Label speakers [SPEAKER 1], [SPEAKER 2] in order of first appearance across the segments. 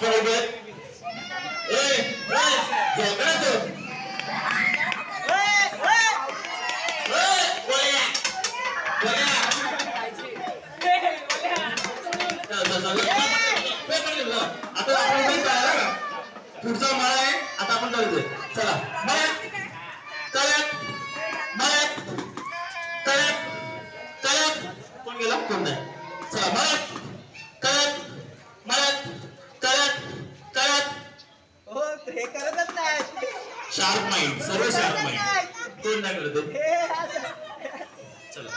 [SPEAKER 1] आपण आता आपण पुढचा माळा आहे. आता आपण करायचंय चला. मळ्यात. तळ्यात मळ्यात. तळ्यात तळ्यात कोण गेला? कोण नाही. चला मळ्यात तळ्यात मळ्यात तळ्यात तळ्यात
[SPEAKER 2] हो हे करतच नाही
[SPEAKER 1] शार्प माइंड सर्व शार्प माइंड कोण नाही करत?
[SPEAKER 2] हे.
[SPEAKER 1] चला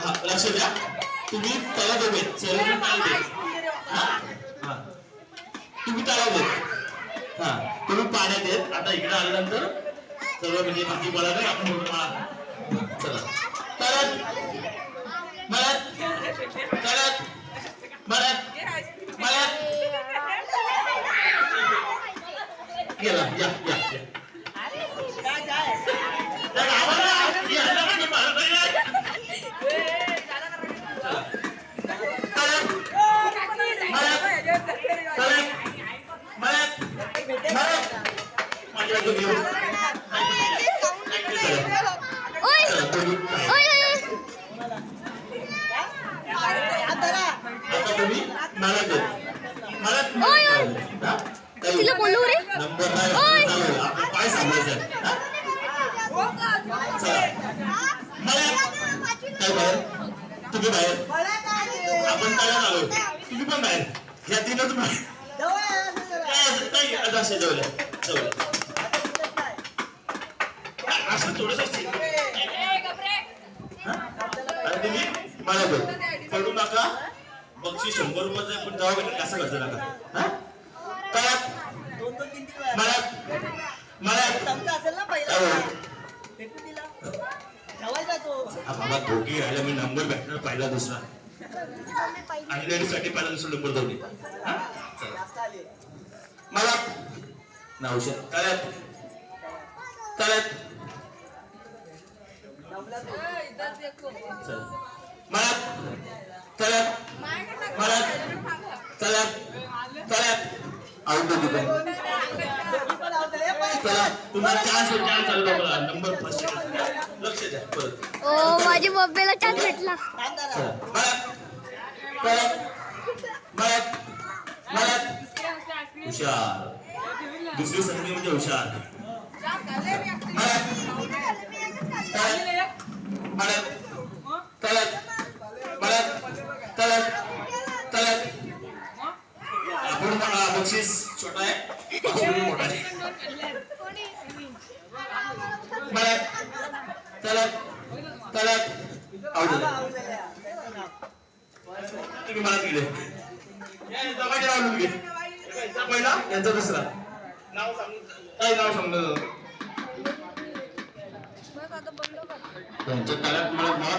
[SPEAKER 1] हा लक्ष द्या तुम्ही. सर्वजण तळ्यात आहेत. हा? हा. तुम्ही तळ्यात आहेत. हा तुम्ही पाण्यात आहेत आता इकडे आल्यानंतर सर्व म्हणजे बाकी बोला नाही आपण बोलू मला चला तळ्यात मळ्यात तळ्यात मळ्यात मळ्यात गेला या या या
[SPEAKER 2] काय काय
[SPEAKER 1] त्या गावाला या, या, या, मला नाही आहे. चला. तळ्यात तळ्यात मळ्यात मळ्यात माझ्या घरी येऊ.
[SPEAKER 3] ओय
[SPEAKER 1] चला, तुम्ही काय?
[SPEAKER 3] ओय ओय, ओय.
[SPEAKER 2] आता ना.
[SPEAKER 1] आता तुम्ही मळ्यात आहे. मळ्यात
[SPEAKER 3] ओय, ओय.
[SPEAKER 1] हा? काही
[SPEAKER 3] तिला बोलू रे.
[SPEAKER 1] नंबर नाही
[SPEAKER 3] ओय.
[SPEAKER 1] चालेल. आपण काय सांगायचं काय बाहेर? तुम्ही बाहेर.
[SPEAKER 2] आपण काय
[SPEAKER 1] आपण आलो तुम्ही पण बाहेर. या तीनच बाहेर. काय असं? असे? जवळ जवळ असं थोडस आणि तुम्ही मला बोल. पडू नका. बक्षी शंभर रुपयाचं पण जाऊ भेटेल कसं खर्च नका? हा? हा बाबा धोके यायला मी नंबर भेटणार पहिला दुसरा. अंगणवाडीसाठी पहिला दुसरा नंबर जाऊ मला नऊशे तळ्यात तळ्यात मला तळ्यात मला तळ्यात तळ्यात
[SPEAKER 3] ओ माझ्या बॉम्बेला चान्स भेटला.
[SPEAKER 1] हुशार. दुसरी संधी म्हणजे हुशार. तळ्यात मळ्यात तळ्यात मळ्यात तळ्यात तळ्यात आपण मला बक्षीस छोटा आहे. मोठा आवडलं. तुम्ही मला दिले नाव लिहून घे. यांचा पहिला यांचा दुसरा. नाव सांग काय नाव सांगलं त्यांच्या तळ्यात मला मला